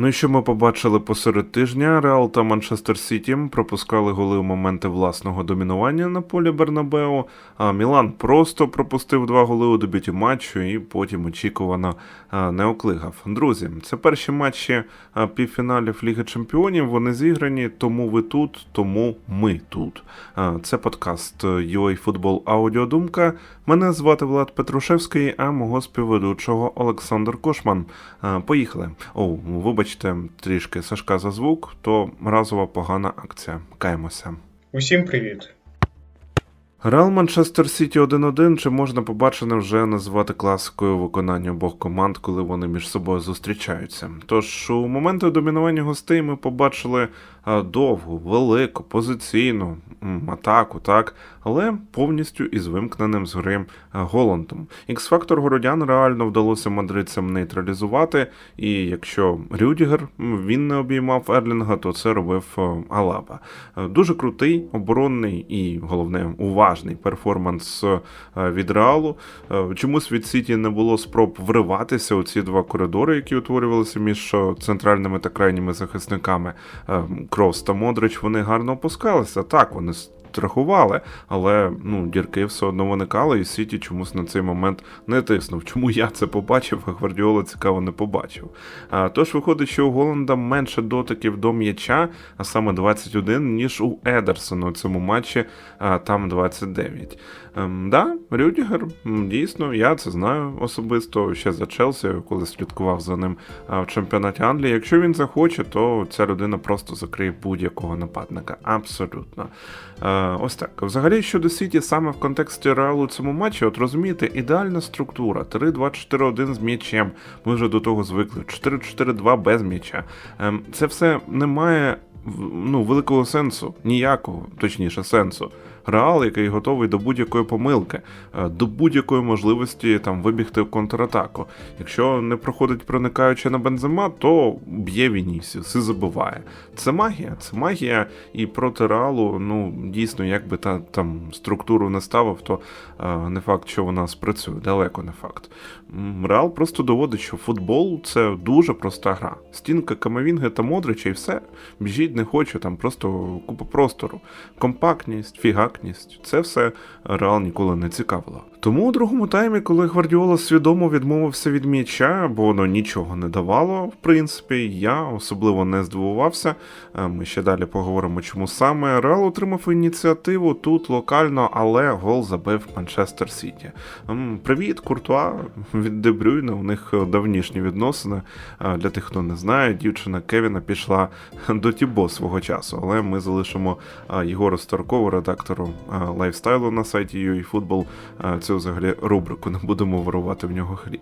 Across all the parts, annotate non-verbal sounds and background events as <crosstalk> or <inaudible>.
Ну і що ми побачили посеред тижня? Реал та Манчестер Сіті пропускали голи у моменти власного домінування на полі Бернабеу. А Мілан просто пропустив два голи у дебюті матчу і потім очікувано не оклигав. Друзі, це перші матчі півфіналів Ліги Чемпіонів. Вони зіграні, тому ви тут, тому ми тут. Це подкаст UA Football Аудіодумка. Мене звати Влад Петрушевський, а мого співведучого Олександр Кошман. Поїхали. О, вибачте, трішки Сашка за звук, то разова погана акція. Каємося. Усім привіт! Реал Манчестер Сіті 1-1, чи можна побачене вже назвати класикою виконання обох команд, коли вони між собою зустрічаються. Тож у моменти домінування гостей ми побачили довгу, велику, позиційну атаку, так, але повністю із вимкненим з гри а, Голландом. Ікс-фактор городян реально вдалося мадридцям нейтралізувати, і якщо Рюдігер він не обіймав Ерлінга, то це робив а, Алаба. Е, Дуже крутий, оборонний і головне уважний перформанс е, від Реалу. Е, Чомусь від Сіті не було спроб вриватися у ці два коридори, які утворювалися між е, центральними та крайніми захисниками. Крос та Модрич вони гарно опускалися. Так, вони страхували, але ну, дірки все одно виникали, і Сіті чомусь на цей момент не тиснув. Чому я це побачив, а Гвардіола цікаво не побачив. А, тож виходить, що у Голланда менше дотиків до м'яча, а саме 21, ніж у Едерсона у цьому матчі, а, там 29. Ем, да, Рюдігер, дійсно, я це знаю особисто ще за Челсі, коли слідкував за ним в чемпіонаті Англії. Якщо він захоче, то ця людина просто закриє будь-якого нападника. Абсолютно. Е, ось так. Взагалі щодо Сіті, саме в контексті Реалу цьому матчі, от розумієте, ідеальна структура. 3-2-4-1 з м'ячем. Ми вже до того звикли. 4-4-2 без м'яча. Ем, це все не має ну, великого сенсу, ніякого, точніше, сенсу. Реал, який готовий до будь-якої помилки, е, до будь-якої можливості там вибігти в контратаку. Якщо не проходить проникаючи на бензима, то б'є Вінісіус і забиває. Це магія, це магія, і проти Реалу, ну дійсно, як би та там структуру не ставив, то е, не факт, що вона спрацює, далеко не факт. Реал просто доводить, що футбол це дуже проста гра. Стінка Камавінги та Модрича і все. Біжіть не хочу, там просто купа простору. Компактність, фігакність це все Реал ніколи не цікавило. Тому у другому таймі, коли Гвардіола свідомо відмовився від м'яча, бо воно нічого не давало, в принципі, я особливо не здивувався. Е, Ми ще далі поговоримо, чому саме. Реал отримав ініціативу тут локально, але гол забив Манчестер Сіті. Привіт, Куртуа від Дебрюйна. У них е, давнішні відносини. Е, Для тих, хто не знає, дівчина Кевіна пішла до Тібо свого часу, але ми залишимо Єгора Старкову, редактору лайфстайлу на сайті UAFootball, е, цю взагалі рубрику, не будемо ворувати в нього хліб.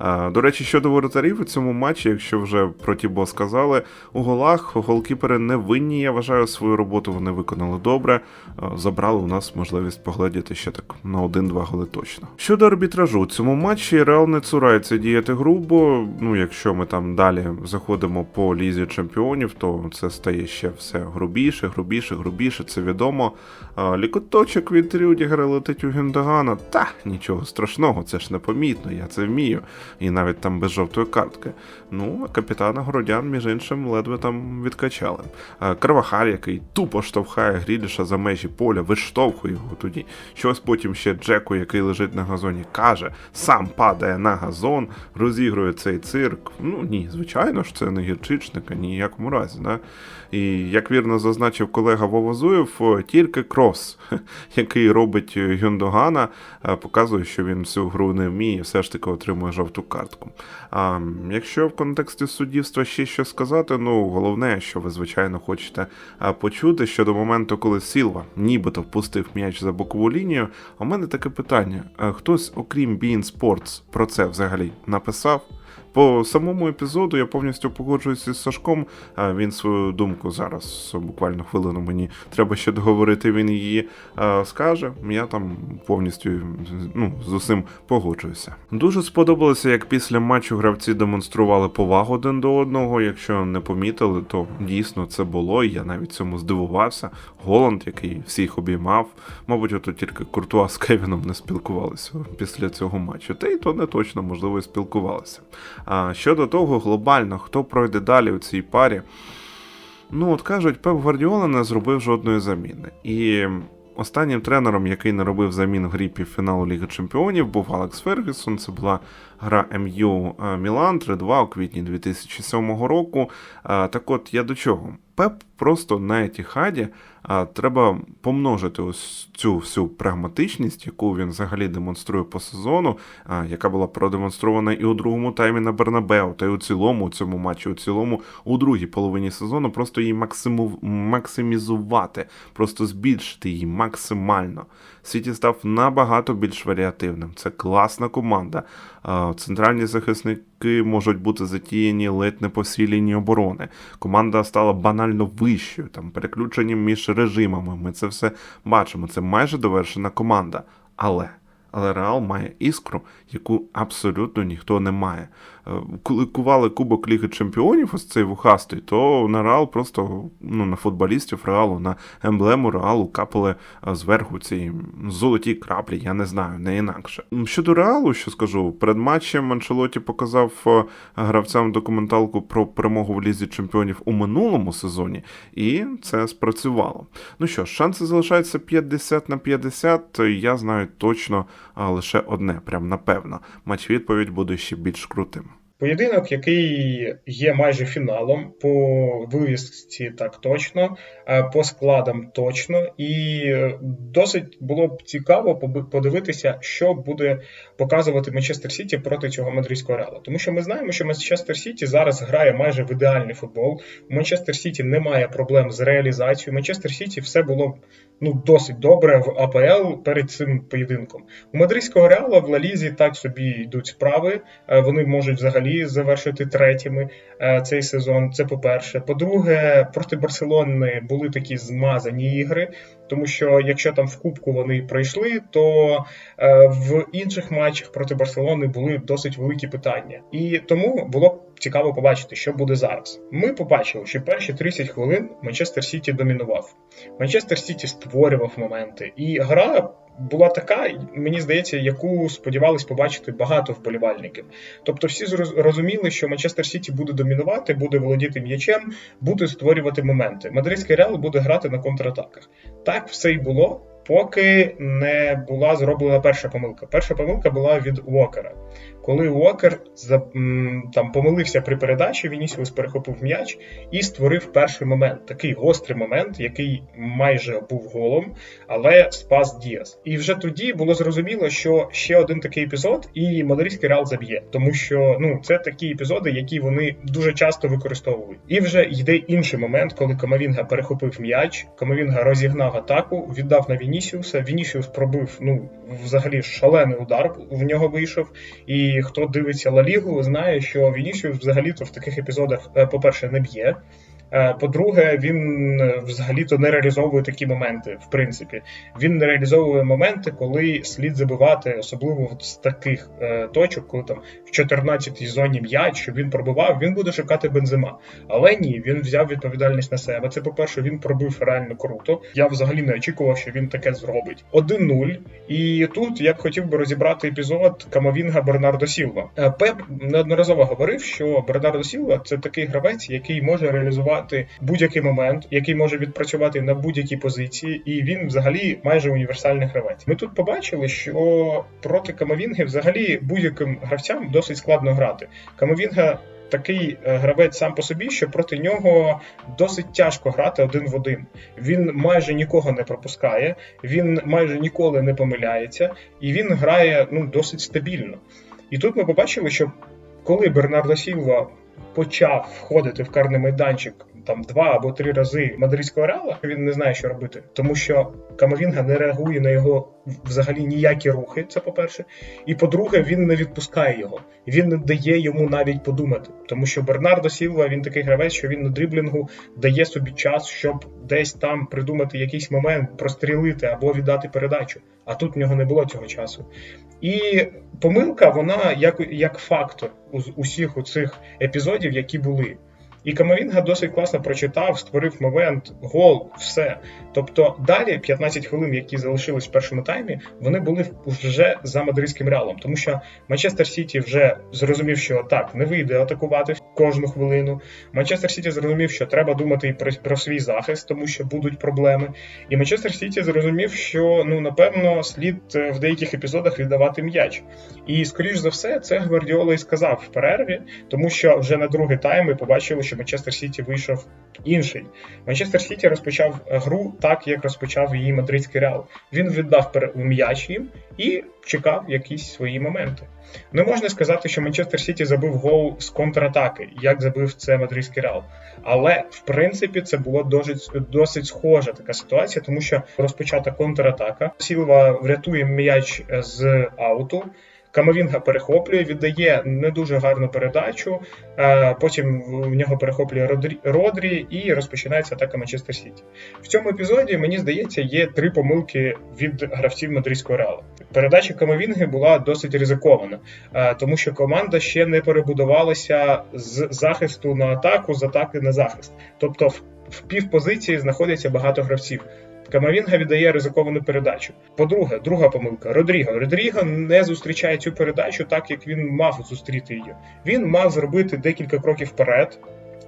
Е, До речі, щодо воротарів у цьому матчі, якщо вже про Тібо сказали, у голах голкіпери не винні, я вважаю, свою роботу вони виконали добре. Забрали у нас можливість поглядіти ще так на один-два голи точно. Щодо арбітражу, у цьому матчі Реал не цурається діяти грубо. Ну, якщо ми там далі заходимо по лізі чемпіонів, то це стає ще все грубіше, грубіше, грубіше, це відомо. А, Лікоточок від Рюдігера летить у Гюндагана. Та нічого страшного, це ж непомітно, я це вмію. І навіть там без жовтої картки. Ну, а капітана Городян, між іншим, ледве там відкачали. А, Карвахаль, який тупо штовхає Гріліша за межі поля, виштовхує його тоді. Щось потім ще Джеку, який лежить на газоні, каже, сам падає на газон, розігрує цей цирк. Ну ні, звичайно ж, це не гірчичника, ніякому разі. Да? І як вірно зазначив колега Вова Зуєв, о, тільки крос, <laughs> який робить Гюндогана, е, показує, що він всю гру не вміє, все ж таки отримує жовту картку. А якщо в контексті суддівства ще що сказати, ну головне, що ви звичайно хочете а, почути щодо моменту, коли Сілва нібито впустив м'яч за бокову лінію. В мене таке питання: хтось, окрім Bein Sports, про це взагалі написав? По самому епізоду я повністю погоджуюся з Сашком. а Він свою думку зараз буквально хвилину мені треба ще договорити. Він її скаже. Я там повністю ну, з усім погоджуюся. Дуже сподобалося, як після матчу гравці демонстрували повагу один до одного. Якщо не помітили, то дійсно це було. Я навіть цьому здивувався. Голланд, який всіх обіймав, мабуть, ото тільки Куртуа з Кевіном не спілкувалися після цього матчу. Та й то не точно, можливо, і спілкувалися. Щодо того, глобально, хто пройде далі у цій парі, ну от кажуть, Пеп Гвардіола не зробив жодної заміни. І останнім тренером, який не робив замін в грі півфіналу Ліги Чемпіонів, був Алекс Фергюсон. Це була гра МЮ е, Мілан 3-2 у квітні 2007 року. Так от я до чого? Пеп просто на Етіхаді а, треба помножити ось цю всю прагматичність, яку він взагалі демонструє по сезону, яка була продемонстрована і у другому таймі на Бернабеу, та й у цілому у цьому матчі, у цілому у другій половині сезону, просто її максиму, максимізувати, просто збільшити її максимально. Сіті став набагато більш варіативним. Це класна команда. А, Центральні захисники можуть бути затіяні ледь не по всій лінії оборони. Команда стала банально вищою, там переключені між режимами. Ми це все бачимо. Це майже довершена команда. Але. Але Реал має іскру, яку абсолютно ніхто не має. Е, Коли кували Кубок Ліги Чемпіонів, ось цей вухастий, то на Реал просто ну, на футболістів Реалу, на емблему Реалу капали е, зверху ці золоті краплі, я не знаю, не інакше. Щодо Реалу, що скажу, перед матчем Анчелоті показав е, гравцям документалку про перемогу в Лізі Чемпіонів у минулому сезоні, і це спрацювало. Ну що шанси залишаються 50 на 50. Я знаю точно лише одне, прям напевно. Матч відповідь буде ще більш крутим. Поєдинок, який є майже фіналом, по вивісці так точно, е, по складам точно, і досить було б цікаво подивитися, що буде показувати Манчестер Сіті проти цього мадридського реалу. Тому що ми знаємо, що Манчестер Сіті зараз грає майже в ідеальний футбол. У Манчестер Сіті немає проблем з реалізацією. Манчестер Сіті все було ну досить добре в АПЛ перед цим поєдинком. У мадридського реала в Лалізі так собі йдуть справи. Е, Вони можуть взагалі завершити третіми е, цей сезон. Це по-перше. По-друге, проти Барселони були такі змазані ігри, тому що якщо там в Кубку вони пройшли, то е, в інших матчах проти Барселони були досить великі питання. І тому було б цікаво побачити, що буде зараз. Ми побачили, що перші 30 хвилин Манчестер Сіті домінував. Манчестер Сіті створював моменти, і гра була така, мені здається, яку сподівались побачити багато вболівальників. Тобто, всі зроз- розуміли, що Манчестер Сіті буде домінувати, буде володіти м'ячем, буде створювати моменти. Мадридський Реал буде грати на контратаках. Так все й було. Поки не була зроблена перша помилка. Перша помилка була від Уокера. Коли Уокер там помилився при передачі, Вінісіус перехопив м'яч і створив перший момент. Такий гострий момент, який майже був голом, але спас Діас. І вже тоді було зрозуміло, що ще один такий епізод, і Мадридський Реал заб'є, тому що ну це такі епізоди, які вони дуже часто використовують. І вже йде інший момент, коли Камавінга перехопив м'яч, Камавінга розігнав атаку, віддав на Вінісіуса. Вінісіус пробив ну взагалі шалений удар в нього вийшов. І хто дивиться Ла Лігу, знає, що Вінісіус взагалі-то в таких епізодах, е, по-перше, не б'є. Е, По-друге, він е, взагалі-то не реалізовує такі моменти, в принципі. Він не реалізовує моменти, коли слід забивати, особливо з таких е, точок, коли там в 14-й зоні м'яч, щоб він пробивав, він буде шукати бензима. Але ні, він взяв відповідальність на себе. Це, по-перше, він пробив реально круто. Я взагалі не очікував, що він таке зробить. 1-0. І тут я б хотів би розібрати епізод Камовінга Бернардо Сілва. Е, Пеп неодноразово говорив, що Бернардо Сілва це такий гравець, який може реалізувати будь-який момент, який може відпрацювати на будь-якій позиції, і він взагалі майже універсальний гравець. Ми тут побачили, що проти Камовінги взагалі будь-яким гравцям досить складно грати. Камовінга такий е, гравець сам по собі, що проти нього досить тяжко грати один в один. Він майже нікого не пропускає, він майже ніколи не помиляється, і він грає ну досить стабільно. І тут ми побачили, що коли Бернардо Сілва почав входити в карний майданчик там два або три рази мадридського реала, він не знає, що робити, тому що Камавінга не реагує на його взагалі ніякі рухи. Це по-перше. І по-друге, він не відпускає його. Він не дає йому навіть подумати, тому що Бернардо Сілва він такий гравець, що він на дриблінгу дає собі час, щоб десь там придумати якийсь момент, прострілити або віддати передачу. А тут в нього не було цього часу. І помилка, вона як, як фактор усіх у цих епізодів, які були. І Камавінга досить класно прочитав, створив момент, гол, все. Тобто далі 15 хвилин, які залишились в першому таймі, вони були вже за мадридським реалом, тому що Манчестер Сіті вже зрозумів, що так не вийде атакувати кожну хвилину. Манчестер Сіті зрозумів, що треба думати і про, про свій захист, тому що будуть проблеми. І Манчестер Сіті зрозумів, що ну напевно слід е, в деяких епізодах віддавати м'яч. І скоріш за все, це Гвардіола і сказав в перерві, тому що вже на другий тайм ми побачили, що Манчестер Сіті вийшов інший. Манчестер Сіті розпочав гру так, як розпочав її мадридський реал. Він віддав м'яч їм і чекав якісь свої моменти. Не можна сказати, що Манчестер Сіті забив гол з контратаки, як забив це мадридський реал. Але в принципі це було досить, досить схожа така ситуація, тому що розпочата контратака. Сілва врятує м'яч з ауту. Камовінга перехоплює, віддає не дуже гарну передачу. Потім в нього перехоплює Родрі, і розпочинається атака Манчестер Сіті. В цьому епізоді, мені здається, є три помилки від гравців мадридського реалу. Передача Камовінги була досить ризикована, тому що команда ще не перебудувалася з захисту на атаку, з атаки на захист. Тобто в, в півпозиції знаходиться багато гравців. Камавінга віддає ризиковану передачу. По-друге, друга помилка Родріго. Родріго не зустрічає цю передачу так, як він мав зустріти її. Він мав зробити декілька кроків вперед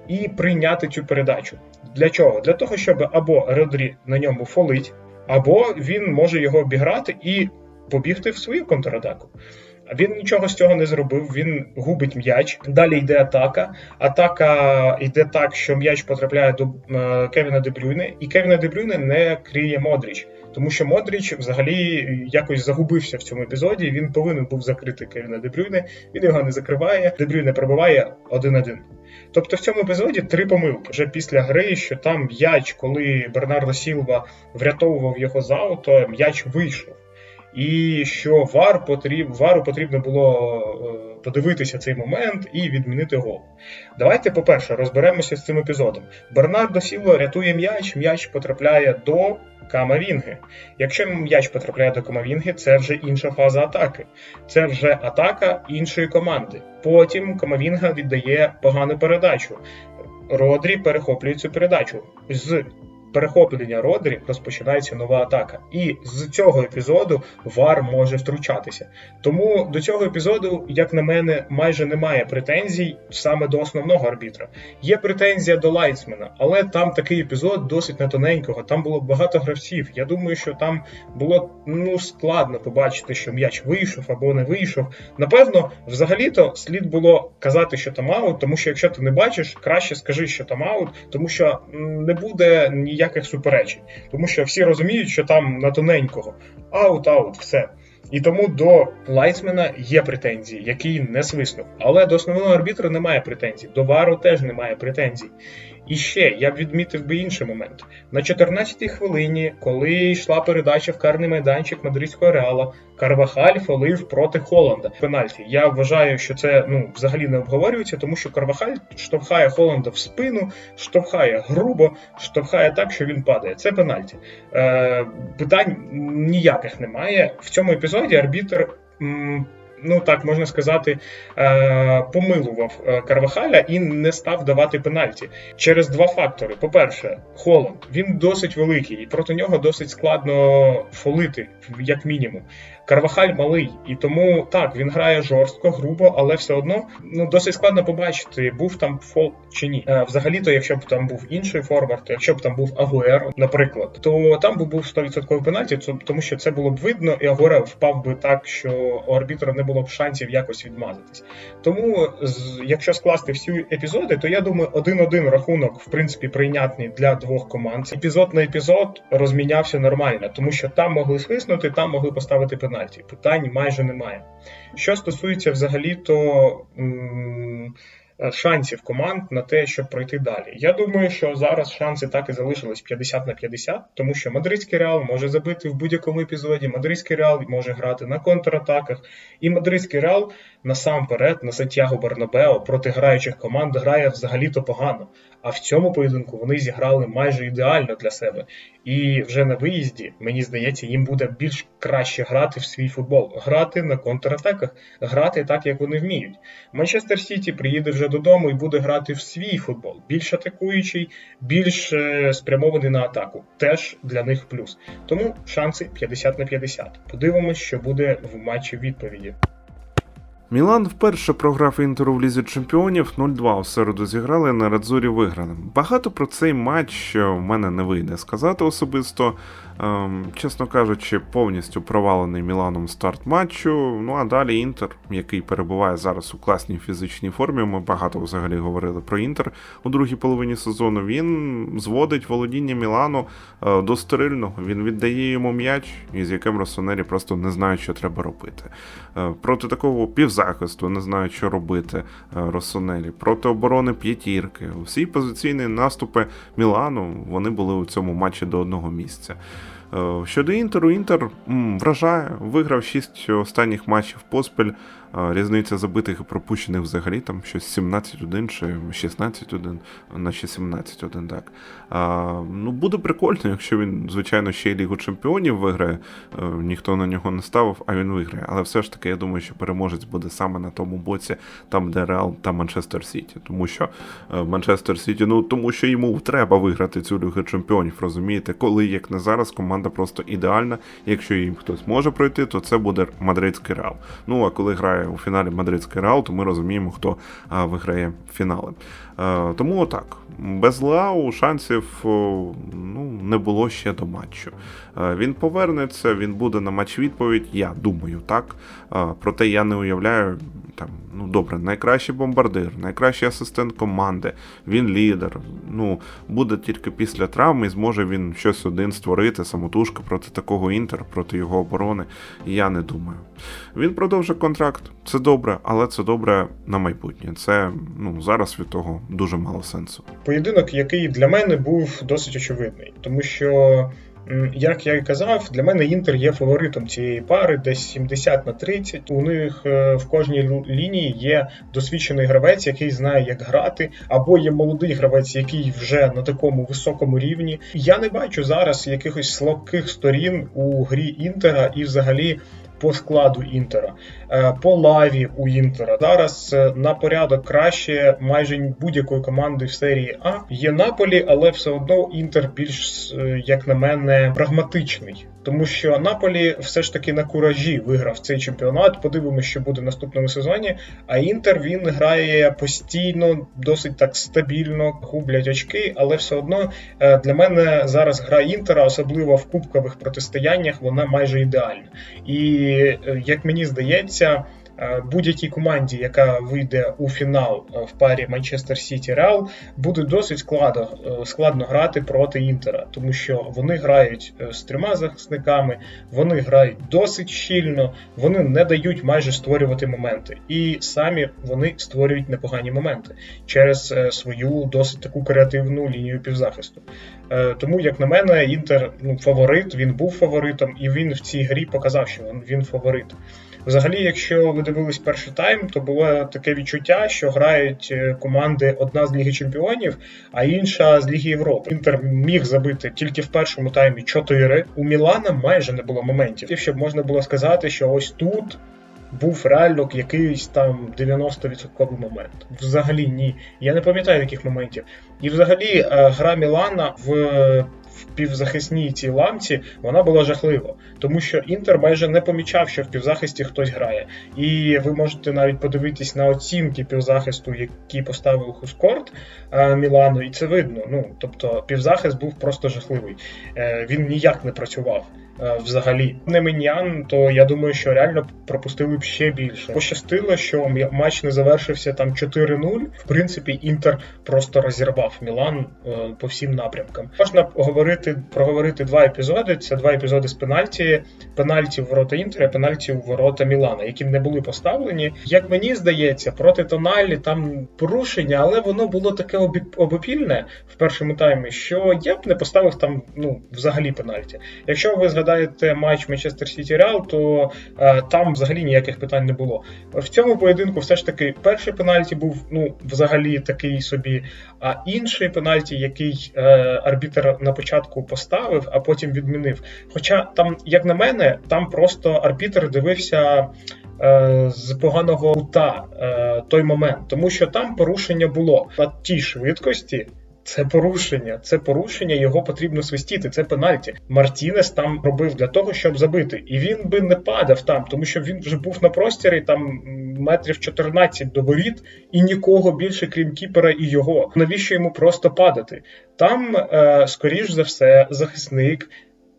і прийняти цю передачу. Для чого? Для того, щоб або Родрі на ньому фолить, або він може його обіграти і побігти в свою контратаку. Він нічого з цього не зробив. Він губить м'яч. Далі йде атака. Атака йде так, що м'яч потрапляє до е, Кевіна Дебрюйне, і Кевіна Дебрюйне не кріє Модріч. Тому що Модріч взагалі якось загубився в цьому епізоді. Він повинен був закрити Кевіна Дебрюйне. Він його не закриває. Дебрюйне пробиває 1-1. Тобто в цьому епізоді три помилки вже після гри, що там м'яч, коли Бернардо Сілва врятовував його з ауто, м'яч вийшов. І що вар потріб, вару потрібно було е, подивитися цей момент і відмінити гол. Давайте, по-перше, розберемося з цим епізодом. Бернардо Сілва рятує м'яч, м'яч потрапляє до Камавінги. Якщо м'яч потрапляє до Камавінги, це вже інша фаза атаки. Це вже атака іншої команди. Потім Камавінга віддає погану передачу. Родрі перехоплює цю передачу. З перехоплення Родрі розпочинається нова атака. І з цього епізоду Вар може втручатися. Тому до цього епізоду, як на мене, майже немає претензій саме до основного арбітра. Є претензія до Лайцмена, але там такий епізод досить не тоненького. Там було багато гравців. Я думаю, що там було ну складно побачити, що м'яч вийшов або не вийшов. Напевно, взагалі-то слід було казати, що там аут, тому що якщо ти не бачиш, краще скажи, що там аут, тому що не буде ніяких суперечень, тому що всі розуміють, що там на тоненького аут, аут, все. І тому до Лайцмена є претензії, який не свиснув. Але до основного арбітра немає претензій, до Вару теж немає претензій. І ще я б відмітив би інший момент. На 14-й хвилині, коли йшла передача в карний майданчик мадридського реала, Карвахаль фолив проти Холланда. Пенальті. Я вважаю, що це ну взагалі не обговорюється, тому що Карвахаль штовхає Холланда в спину, штовхає грубо, штовхає так, що він падає. Це пенальті. Е, питань ніяких немає. В цьому епізоді арбітр. Ну так можна сказати, е, помилував е, Карвахаля і не став давати пенальті через два фактори. По-перше, Холланд він досить великий, і проти нього досить складно фолити, як мінімум. Карвахаль малий, і тому так він грає жорстко, грубо, але все одно ну досить складно побачити, був там фол чи ні. Е, взагалі-то, якщо б там був інший форвард, якщо б там був Агуеро, наприклад, то там би був 100% пенальті, тому що це було б видно, і Агуеро впав би так, що у арбітра не було б шансів якось відмазатись. Тому, якщо скласти всі епізоди, то я думаю, один-один рахунок в принципі прийнятний для двох команд. Епізод на епізод розмінявся нормально, тому що там могли свиснути, там могли поставити пенальті. Питань майже немає. Що стосується взагалі, то м, е, шансів команд на те, щоб пройти далі. Я думаю, що зараз шанси так і залишились 50 на 50, тому що мадридський реал може забити в будь-якому епізоді. Мадридський реал може грати на контратаках, і мадридський реал насамперед на Сантьяго Бернабео проти граючих команд грає взагалі-то погано. А в цьому поєдинку вони зіграли майже ідеально для себе. І вже на виїзді, мені здається, їм буде більш краще грати в свій футбол, грати на контратаках, грати так, як вони вміють. Манчестер Сіті приїде вже вже додому і буде грати в свій футбол, більш атакуючий, більш е, спрямований на атаку. Теж для них плюс. Тому шанси 50 на 50. Подивимось, що буде в матчі відповіді. Мілан вперше програв інтеру в лізі чемпіонів 0-2 у середу зіграли на Радзурі виграли. Багато про цей матч в мене не вийде сказати особисто. Ем, чесно кажучи, повністю провалений Міланом старт матчу. Ну а далі Інтер, який перебуває зараз у класній фізичній формі. Ми багато взагалі говорили про Інтер у другій половині сезону. Він зводить володіння Мілану е, до стерильного. Він віддає йому м'яч, із яким Росонері просто не знають, що треба робити. Е, Проти такого півзахисту не знають, що робити е, Росонері. Проти оборони п'ятірки. Всі позиційні наступи Мілану вони були у цьому матчі до одного місця. Е, Щодо Інтеру, Інтер вражає, виграв 6 останніх матчів поспіль. Різниця забитих і пропущених взагалі там щось 17-1 чи 16-1, наче 17-1, так. А, ну, буде прикольно, якщо він, звичайно, ще й Лігу Чемпіонів виграє. Е, Ніхто на нього не ставив, а він виграє. Але все ж таки, я думаю, що переможець буде саме на тому боці, там, де Реал та Манчестер Сіті. Тому що е, Манчестер Сіті, ну тому що йому треба виграти цю Лігу Чемпіонів, розумієте? Коли, як не зараз, команда просто ідеальна. Якщо їм хтось може пройти, то це буде мадридський Реал. Ну а коли грає у фіналі мадридський Реал, то ми розуміємо, хто виграє фінали. Е, тому отак. Без Лау шансів ну, не було ще до матчу. Е, Він повернеться, він буде на матч відповідь. Я думаю, так. Е, Проте я не уявляю там, ну добре, найкращий бомбардир, найкращий асистент команди, він лідер. Ну, буде тільки після травми, зможе він щось один створити, самотужки проти такого інтер, проти його оборони. Я не думаю. Він продовжить контракт. Це добре, але це добре на майбутнє. Це ну зараз від того дуже мало сенсу. Поєдинок, який для мене був досить очевидний, тому що. Як я і казав, для мене Інтер є фаворитом цієї пари, десь 70 на 30. У них е, в кожній лінії є досвідчений гравець, який знає, як грати, або є молодий гравець, який вже на такому високому рівні. Я не бачу зараз якихось слабких сторін у грі Інтера і взагалі по складу Інтера, по лаві у Інтера. Зараз е, на порядок краще майже будь-якої команди в серії А. Є Наполі, але все одно Інтер більш, е, як на мене, прагматичний. Тому що Наполі все ж таки на куражі виграв цей чемпіонат. Подивимося, що буде в наступному сезоні. А Інтер він грає постійно, досить так стабільно, гублять очки, але все одно е, для мене зараз гра Інтера, особливо в кубкових протистояннях, вона майже ідеальна. І е, як мені здається, е, будь-якій команді, яка вийде у фінал е, в парі Манчестер Сіті Реал, буде досить складно, е, складно грати проти Інтера, тому що вони грають з трьома захисниками, вони грають досить щільно, вони не дають майже створювати моменти, і самі вони створюють непогані моменти через свою досить таку креативну лінію півзахисту. Тому, як на мене, Інтер ну, фаворит, він був фаворитом, і він в цій грі показав, що він фаворит. Взагалі, якщо ви дивились перший тайм, то було таке відчуття, що грають е, команди одна з Ліги Чемпіонів, а інша з Ліги Європи. Інтер міг забити тільки в першому таймі 4. У Мілана майже не було моментів, щоб можна було сказати, що ось тут. Був реально якийсь там 90% момент. Взагалі ні. Я не пам'ятаю таких моментів. І взагалі е, гра Мілана в півзахисній цій ламці вона була жахлива, тому що Інтер майже не помічав, що в півзахисті хтось грає. І ви можете навіть подивитись на оцінки півзахисту, які поставив Хускорт е, Мілану, і це видно. Ну тобто півзахист був просто жахливий. Е, він ніяк не працював. Е, Взагалі, не Менян, то я думаю, що реально пропустили б ще більше. Пощастило, що матч не завершився там 4-0. В принципі, Інтер просто розірвав Мілан е, по всім напрямкам. Можна говорити проговорити два епізоди. Це два епізоди з пенальті. Пенальті в ворота Інтера, пенальті в ворота Мілана, які не були поставлені. Як мені здається, проти Тоналі там порушення, але воно було таке обопільне в першому таймі, що я б не поставив там ну взагалі пенальті. Якщо ви згадаєте. Згадаєте матч Манчестер Сіті Реал, то е, там взагалі ніяких питань не було. В цьому поєдинку все ж таки перший пенальті був ну взагалі такий собі. А інший пенальті, який е, арбітер на початку поставив, а потім відмінив. Хоча там, як на мене, там просто арбітр дивився. е, З поганого кута е, той момент, тому що там порушення було на тій швидкості. Це порушення, це порушення, його потрібно свистіти. Це пенальті. Мартінес там робив для того, щоб забити, і він би не падав там, тому що він вже був на простірі там метрів 14 до воріт, і нікого більше, крім кіпера і його. Навіщо йому просто падати? Там, е, скоріш за все, захисник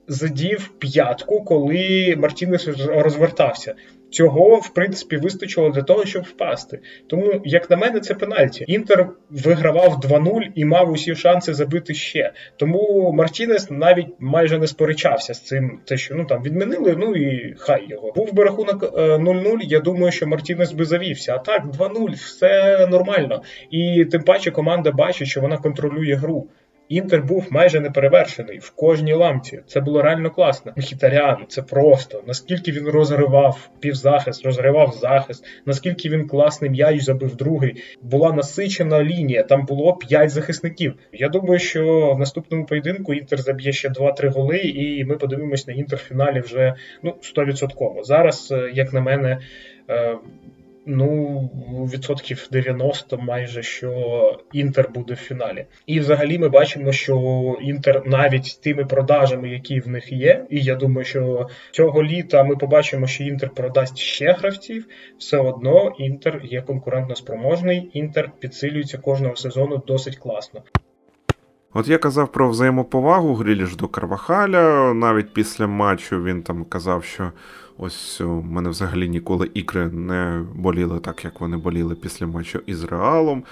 задів п'ятку, коли Мартінес розвертався. Цього, в принципі, вистачило для того, щоб впасти. Тому, як на мене, це пенальті. Інтер вигравав 2-0 і мав усі шанси забити ще. Тому Мартінес навіть майже не сперечався з цим, те, що ну там відмінили, ну і хай його. Був би рахунок е, 0-0, я думаю, що Мартінес би завівся. А так, 2-0, все нормально. І тим паче команда бачить, що вона контролює гру. Інтер був майже неперевершений в кожній ламці. Це було реально класно. Мхітарян, це просто наскільки він розривав півзахист, розривав захист, наскільки він класний м'яч забив другий. Була насичена лінія, там було 5 захисників. Я думаю, що в наступному поєдинку Інтер заб'є ще 2-3 голи, і ми подивимось на інтер фіналі вже ну 100%. Зараз, е, як на мене. Ну, відсотків 90 майже що Інтер буде в фіналі. І взагалі ми бачимо, що Інтер навіть тими продажами, які в них є, і я думаю, що цього літа ми побачимо, що Інтер продасть ще гравців. Все одно Інтер є конкурентно спроможний. Інтер підсилюється кожного сезону досить класно. От я казав про взаємоповагу Гріліш до Карвахаля. Навіть після матчу він там казав, що ось у мене взагалі ніколи ікри не боліли так, як вони боліли після матчу із Реалом.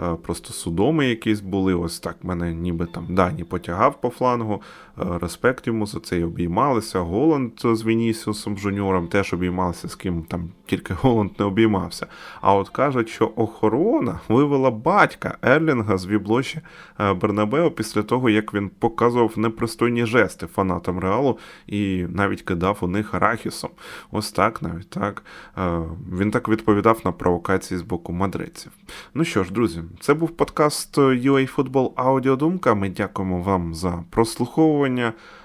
Е, Просто судоми якісь були, ось так мене ніби там Дані потягав по флангу. Е, Респект йому за це і обіймалися. Голланд з Вінісіусом Жуніором теж обіймалися, з ким там тільки <laughs> Голланд не обіймався. А от кажуть, що охорона вивела батька Ерлінга з віблоші е, Бернабео після того, як він показував непристойні жести фанатам Реалу і навіть кидав у них арахісом. Ось так, навіть так. Е, Він так відповідав на провокації з боку мадридців. Ну що ж, друзі, це був подкаст UA Football Аудіодумка. Ми дякуємо вам за прослуховування.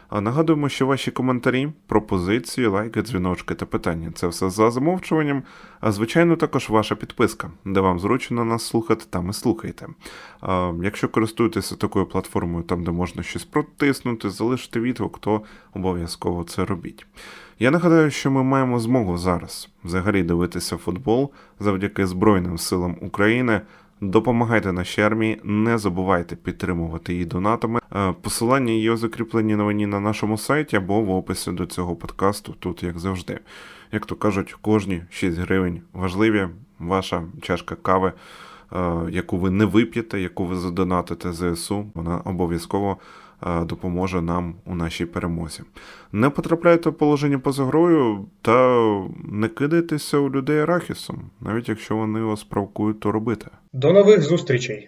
А Нагадуємо, що ваші коментарі, пропозиції, лайки, дзвіночки та питання це все за замовчуванням. А звичайно, також ваша підписка, де вам зручно нас слухати, там і слухайте. А, Якщо користуєтеся такою платформою, там де можна щось протиснути, залишити відгук, то обов'язково це робіть. Я нагадаю, що ми маємо змогу зараз взагалі дивитися футбол завдяки Збройним силам України. Допомагайте нашій армії, не забувайте підтримувати її донатами. Е, Посилання є закріплені новині на нашому сайті або в описі до цього подкасту, тут як завжди. Як то кажуть, кожні 6 гривень важливі. Ваша чашка кави, е, яку ви не вип'єте, яку ви задонатите ЗСУ, вона обов'язково допоможе нам у нашій перемозі. Не потрапляйте в положення поза грою та не кидайтеся у людей арахісом, навіть якщо вони вас провокують то робити. До нових зустрічей!